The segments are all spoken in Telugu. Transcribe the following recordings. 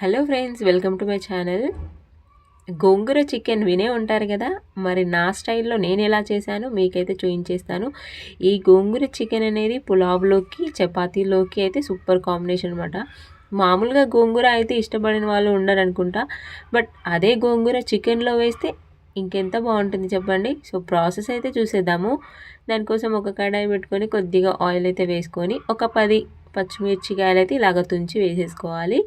Hello friends welcome to my channel. Gongura chicken వినే ఉంటారు కదా? మరి నా స్టైల్లో నేను ఎలా చేశాను మీకైతే చూపించేస్తాను. ఈ గోంగూర చికెన్ అనేది పులావ్లోకి చపాతీలోకి అయితే సూపర్ కాంబినేషన్ అనమాట మామూలుగా గోంగూర అయితే ఇష్టపడిన వాళ్ళు ఉండరు అనుకుంటా. బట్ అదే గోంగూర చికెన్లో వేస్తే ఇంకెంత బాగుంటుంది చెప్పండి? సో ప్రాసెస్ అయితే చూసేద్దాము. దానికోసం ఒక కడాయి పెట్టుకొని కొద్దిగా ఆయిల్ అయితే వేసుకొని ఒక పది పచ్చిమిర్చికాయలు అయితే ఇలాగ తుంచి వేసేసుకోవాలి.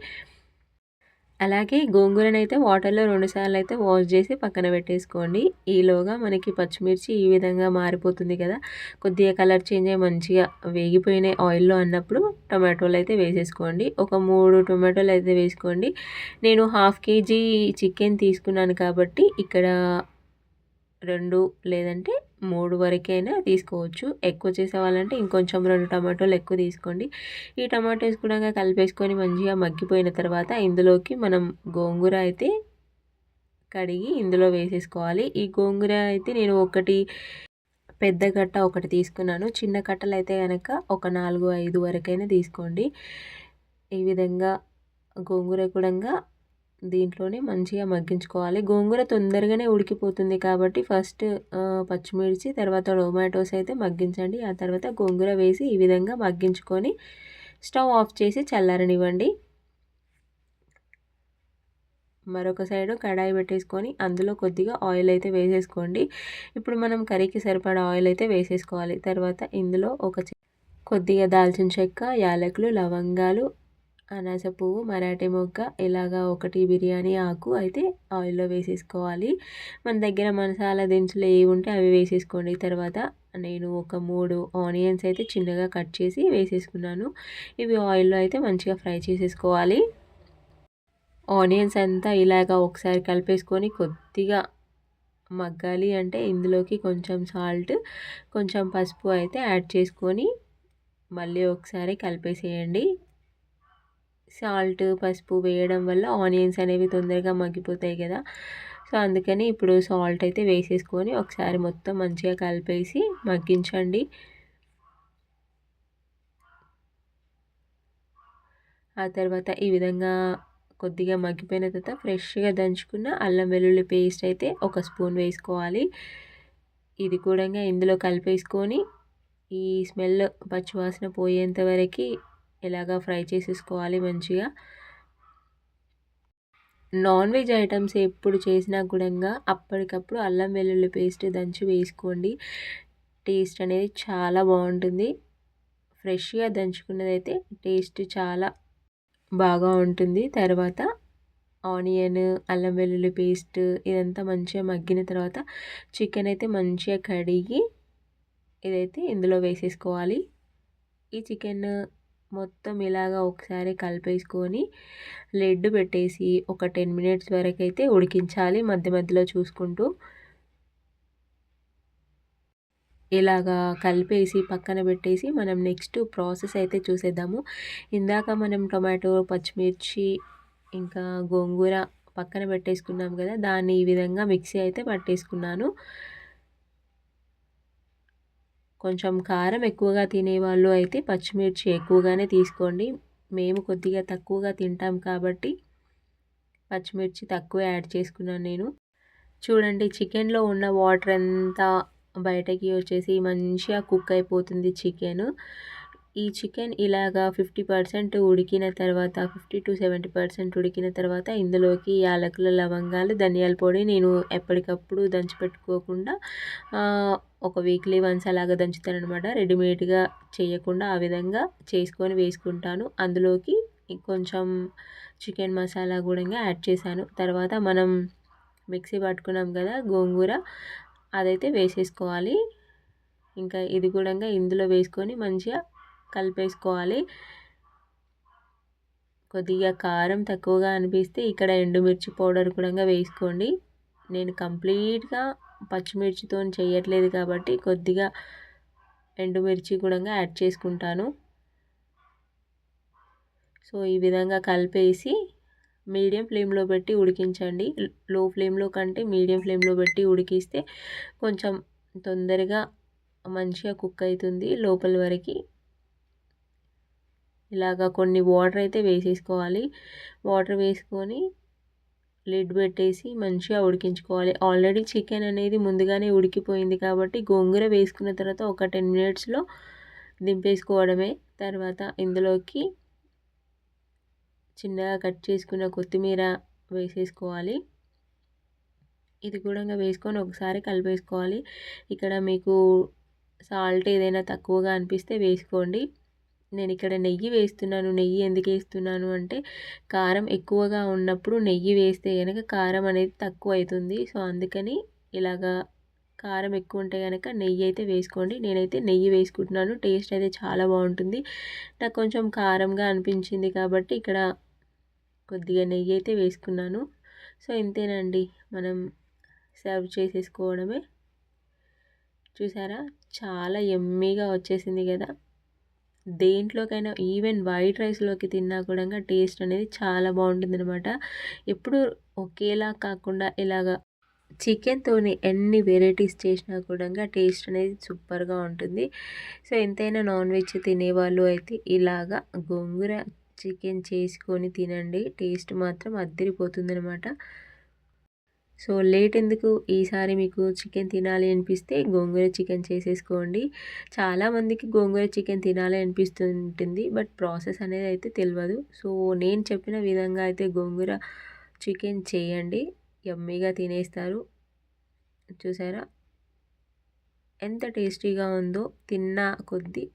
అలాగే గోంగూరనైతే వాటర్లో రెండుసార్లు అయితే వాష్ చేసి పక్కన పెట్టేసుకోండి. ఈలోగా మనకి పచ్చిమిర్చి ఈ విధంగా మారిపోతుంది కదా. కొద్దిగా కలర్ చేంజ్ అయ్యి మంచిగా వేగిపోయినాయి ఆయిల్లో అన్నప్పుడు టొమాటోలు అయితే వేసేసుకోండి. ఒక మూడు టొమాటోలు అయితే వేసుకోండి. నేను హాఫ్ కేజీ చికెన్ తీసుకున్నాను కాబట్టి ఇక్కడ రెండు లేదంటే మూడు వరకైనా తీసుకోవచ్చు. ఎక్కువ చేసేవాళ్ళంటే ఇంకొంచెం రెండు టమాటోలు ఎక్కువ తీసుకోండి. ఈ టమాటోస్ కూడా కలిపేసుకొని మంచిగా మగ్గిపోయిన తర్వాత ఇందులోకి మనం గోంగూర అయితే కడిగి ఇందులో వేసేసుకోవాలి. ఈ గోంగూర అయితే నేను ఒకటి పెద్ద కట్ట ఒకటి తీసుకున్నాను. చిన్న కట్టలు అయితే కనుక ఒక నాలుగు ఐదు వరకైనా తీసుకోండి. ఈ విధంగా గోంగూర కూడా దీంట్లోనే మంచిగా మగ్గించుకోవాలి. గోంగూర తొందరగానే ఉడికిపోతుంది కాబట్టి ఫస్ట్ పచ్చిమిర్చి తర్వాత టొమాటోస్ అయితే మగ్గించండి. ఆ తర్వాత గోంగూర వేసి ఈ విధంగా మగ్గించుకొని స్టవ్ ఆఫ్ చేసి చల్లారనివ్వండి. మరొక సైడు కడాయి పెట్టేసుకొని అందులో కొద్దిగా ఆయిల్ అయితే వేసేసుకోండి. ఇప్పుడు మనం కర్రీకి సరిపడా ఆయిల్ అయితే వేసేసుకోవాలి. తర్వాత ఇందులో ఒక కొద్దిగా దాల్చిన చెక్క యాలకులు లవంగాలు అనాస పువ్వు మరాఠీ మొగ్గ ఇలాగా ఒకటి బిర్యానీ ఆకు అయితే ఆయిల్లో వేసేసుకోవాలి. మన దగ్గర మసాలా దినుసులు ఏవి ఉంటే అవి వేసేసుకోండి. తర్వాత నేను ఒక మూడు ఆనియన్స్ అయితే చిన్నగా కట్ చేసి వేసేసుకున్నాను. ఇవి ఆయిల్లో అయితే మంచిగా ఫ్రై చేసేసుకోవాలి. ఆనియన్స్ అంతా ఇలాగా ఒకసారి కలిపేసుకొని కొద్దిగా మగ్గాలి అంటే ఇందులోకి కొంచెం సాల్ట్ కొంచెం పసుపు అయితే యాడ్ చేసుకొని మళ్ళీ ఒకసారి కలిపేసేయండి. సాల్ట్ పసుపు వేయడం వల్ల ఆనియన్స్ అనేవి తొందరగా మగ్గిపోతాయి కదా. సో అందుకని ఇప్పుడు సాల్ట్ అయితే వేసేసుకొని ఒకసారి మొత్తం మంచిగా కలిపేసి మగ్గించండి. ఆ తర్వాత ఈ విధంగా కొద్దిగా మగ్గిపోయిన తర్వాత ఫ్రెష్గా దంచుకున్న అల్లం వెల్లుల్లి పేస్ట్ అయితే ఒక స్పూన్ వేసుకోవాలి. ఇది కూడా ఇందులో కలిపేసుకొని ఈ స్మెల్ పచ్చివాసన పోయేంత వరకు ఇలాగా ఫ్రై చేసేసుకోవాలి మంచిగా. నాన్ వెజ్ ఐటమ్స్ ఎప్పుడు చేసినా కూడా అప్పటికప్పుడు అల్లం వెల్లుల్లి పేస్ట్ దంచి వేసుకోండి. టేస్ట్ అనేది చాలా బాగుంటుంది. ఫ్రెష్గా దంచుకున్నదైతే టేస్ట్ చాలా బాగా ఉంటుంది. తర్వాత ఆనియన్ అల్లం వెల్లుల్లి పేస్ట్ ఇదంతా మంచిగా మగ్గిన తర్వాత చికెన్ అయితే మంచిగా కడిగి ఇదైతే ఇందులో వేసేసుకోవాలి. ఈ చికెన్ మొత్తం ఇలాగా ఒకసారి కలిపేసుకొని లెడ్ పెట్టేసి ఒక టెన్ మినిట్స్ వరకు అయితే ఉడికించాలి మధ్య మధ్యలో చూసుకుంటూ. ఇలాగా కలిపేసి పక్కన పెట్టేసి మనం నెక్స్ట్ ప్రాసెస్ అయితే చూసేద్దాము. ఇందాక మనం టొమాటో పచ్చిమిర్చి ఇంకా గోంగూర పక్కన పెట్టేసుకున్నాం కదా దాన్ని ఈ విధంగా మిక్సీ అయితే పట్టేసుకున్నాను. కొంచెం కారం ఎక్కువగా తినేవాళ్ళు అయితే పచ్చిమిర్చి ఎక్కువగానే తీసుకోండి. మేము కొద్దిగా తక్కువగా తింటాం కాబట్టి పచ్చిమిర్చి తక్కువ యాడ్ చేసుకున్నాను నేను. చూడండి చికెన్లో ఉన్న వాటర్ అంతా బయటకి వచ్చేసి మంచిగా కుక్ అయిపోతుంది చికెన్. ఈ చికెన్ ఇలాగా ఫిఫ్టీ పర్సెంట్ ఉడికిన తర్వాత ఫిఫ్టీ టు సెవెంటీ పర్సెంట్ ఉడికిన తర్వాత ఇందులోకి యాలకుల లవంగాలు ధనియాల పొడి నేను ఎప్పటికప్పుడు దంచి పెట్టుకోకుండా ఒక వీక్లీ వన్స్ అలాగా దంచుతాను అనమాట రెడీమేడ్గా చేయకుండా ఆ విధంగా చేసుకొని వేసుకుంటాను. అందులోకి కొంచెం చికెన్ మసాలా కూడా యాడ్ చేశాను. తర్వాత మనం మిక్సీ పట్టుకున్నాం కదా గోంగూర అదైతే వేసేసుకోవాలి. ఇంకా ఇది కూడా ఇందులో వేసుకొని మంచిగా కలిపేసుకోవాలి. కొద్దిగా కారం తక్కువగా అనిపిస్తే ఇక్కడ ఎండుమిర్చి పౌడర్ కూడా వేసుకోండి. నేను కంప్లీట్గా పచ్చిమిర్చితో చేయట్లేదు కాబట్టి కొద్దిగా ఎండుమిర్చి కూడా యాడ్ చేసుకుంటాను. సో ఈ విధంగా కలిపేసి మీడియం ఫ్లేమ్లో పెట్టి ఉడికించండి. లో ఫ్లేమ్లో కంటే మీడియం ఫ్లేమ్లో పెట్టి ఉడికిస్తే కొంచెం తొందరగా మంచిగా కుక్ అవుతుంది లోపల వరకు. ఇలాగా కొన్ని వాటర్ అయితే వేసేసుకోవాలి. వాటర్ వేసుకొని లిడ్ పెట్టేసి మంచిగా ఉడికించుకోవాలి. ఆల్రెడీ చికెన్ అనేది ముందుగానే ఉడికిపోయింది కాబట్టి గోంగూర వేసుకున్న తర్వాత ఒక టెన్ మినిట్స్లో దింపేసుకోవడమే. తర్వాత ఇందులోకి చిన్నగా కట్ చేసుకున్న కొత్తిమీర వేసేసుకోవాలి. ఇది కూడా వేసుకొని ఒకసారి కలిపేసుకోవాలి. ఇక్కడ మీకు సాల్ట్ ఏదైనా తక్కువగా అనిపిస్తే వేసుకోండి. నేను ఇక్కడ నెయ్యి వేస్తున్నాను నెయ్యి ఎందుకు వేస్తున్నాను అంటే కారం ఎక్కువగా ఉన్నప్పుడు నెయ్యి వేస్తే కనుక కారం అనేది తక్కువ అవుతుంది సో అందుకని ఇలాగా కారం ఎక్కువ ఉంటే కనుక నెయ్యి అయితే వేసుకోండి. నేనైతే నెయ్యి వేసుకుంటున్నాను. టేస్ట్ అయితే చాలా బాగుంటుంది. నాకు కొంచెం కారంగా అనిపించింది కాబట్టి ఇక్కడ కొద్దిగా నెయ్యి అయితే వేసుకున్నాను. సో ఇంతేనండి. మనం సర్వ్ చేసేసుకోవడమే. చూసారా? చాలా ఎమ్మీగా వచ్చేసింది కదా. దేంట్లోకైనా ఈవెన్ వైట్ రైస్లోకి తిన్నా కూడా టేస్ట్ అనేది చాలా బాగుంటుంది అనమాట ఎప్పుడు ఒకేలా కాకుండా ఇలాగా చికెన్తోని ఎన్ని వెరైటీస్ చేసినా కూడా టేస్ట్ అనేది సూపర్గా ఉంటుంది. సో ఎంతైనా నాన్ వెజ్ తినేవాళ్ళు అయితే ఇలాగా గోంగూర చికెన్ చేసుకొని తినండి. టేస్ట్ మాత్రం అద్దరిపోతుంది అనమాట సో లేట్ ఎందుకు? ఈసారి మీకు చికెన్ తినాలి అనిపిస్తే గోంగూర చికెన్ చేసేసుకోండి. చాలామందికి గోంగూర చికెన్ తినాలి అనిపిస్తుంటుంది బట్ ప్రాసెస్ అనేది అయితే తెలియదు సో నేను చెప్పిన విధంగా అయితే గోంగూర చికెన్ చేయండి. ఎమ్మీగా తినేస్తారు. చూసారా? ఎంత టేస్టీగా ఉందో తిన్నా కొద్దీ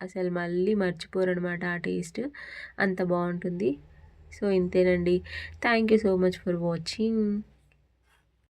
అసలు మళ్ళీ మర్చిపోరు అనమాట ఆ టేస్ట్. అంత బాగుంటుంది. సో ఇంతేనండి. Thank you so much for watching.